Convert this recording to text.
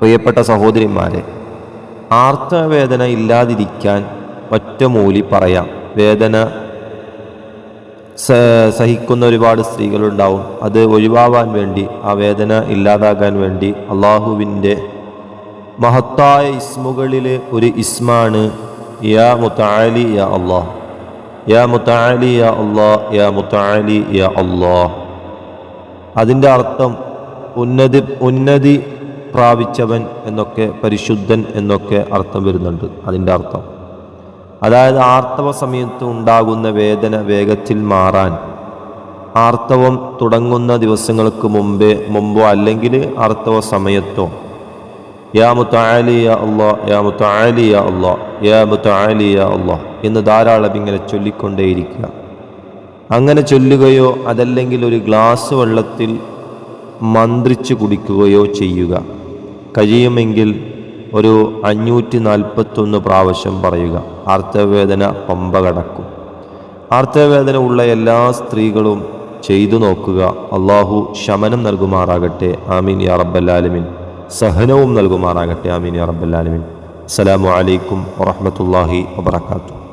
പ്രിയപ്പെട്ട സഹോദരിമാരെ ആർത്തവേദന ഇല്ലാതിരിക്കാൻ ഒറ്റമൂലി പറയാം. വേദന സഹിക്കുന്ന ഒരുപാട് സ്ത്രീകളുണ്ടാവും. അത് ഒഴിവാവാൻ വേണ്ടി ആ വേദന ഇല്ലാതാകാൻ വേണ്ടി അള്ളാഹുവിന്റെ മഹത്തായ ഇസ്മുകളിൽ ഒരു ഇസ്മാണ് യാ മുത്താലി യാ അള്ളാഹ്. യാ മുത്താലി യാ അള്ളാഹ് യാ മുത്താലി യാ അള്ളാഹ്. അതിന്റെ അർത്ഥം ഉന്നതി ഉന്നതി പ്രാപിച്ചവൻ എന്നൊക്കെ പരിശുദ്ധൻ എന്നൊക്കെ അർത്ഥം വരുന്നുണ്ട്. അതിന്റെ അർത്ഥം. അതായത് ആർത്തവ സമയത്ത് ഉണ്ടാകുന്ന വേദന വേഗത്തിൽ മാറാൻ ആർത്തവം തുടങ്ങുന്ന ദിവസങ്ങൾക്ക് മുമ്പേ മുമ്പോ അല്ലെങ്കിൽ ആർത്തവ സമയത്തോ യാ മുത്താലിയ അള്ളാ യാ മുത്താലിയ അള്ളാ യാ മുത്താലിയ അള്ളാ എന്ന് ധാരാളം ഇങ്ങനെ ചൊല്ലിക്കൊണ്ടേയിരിക്കുക. അങ്ങനെ ചൊല്ലുകയോ അതല്ലെങ്കിൽ ഒരു ഗ്ലാസ് വെള്ളത്തിൽ മന്ത്രിച്ച് കുടിക്കുകയോ ചെയ്യുക. കഴിയുമെങ്കിൽ ഒരു അഞ്ഞൂറ്റി നാൽപ്പത്തൊന്ന് പ്രാവശ്യം പറയുക. ആർത്തവേദന പമ്പ കടക്കും ആർത്തവേദന ഉള്ള എല്ലാ സ്ത്രീകളും ചെയ്തു നോക്കുക. അള്ളാഹു ശമനം നൽകുമാറാകട്ടെ. ആമീൻ യാ റബ്ബല്ലാലമിൻ സഹനവും നൽകുമാറാകട്ടെ. ആമീൻ യാ റബ്ബല്ലാലമിൻ അസ്സലാമു അലൈക്കും വറഹമത്തല്ലാഹി വബറകാതുഹു.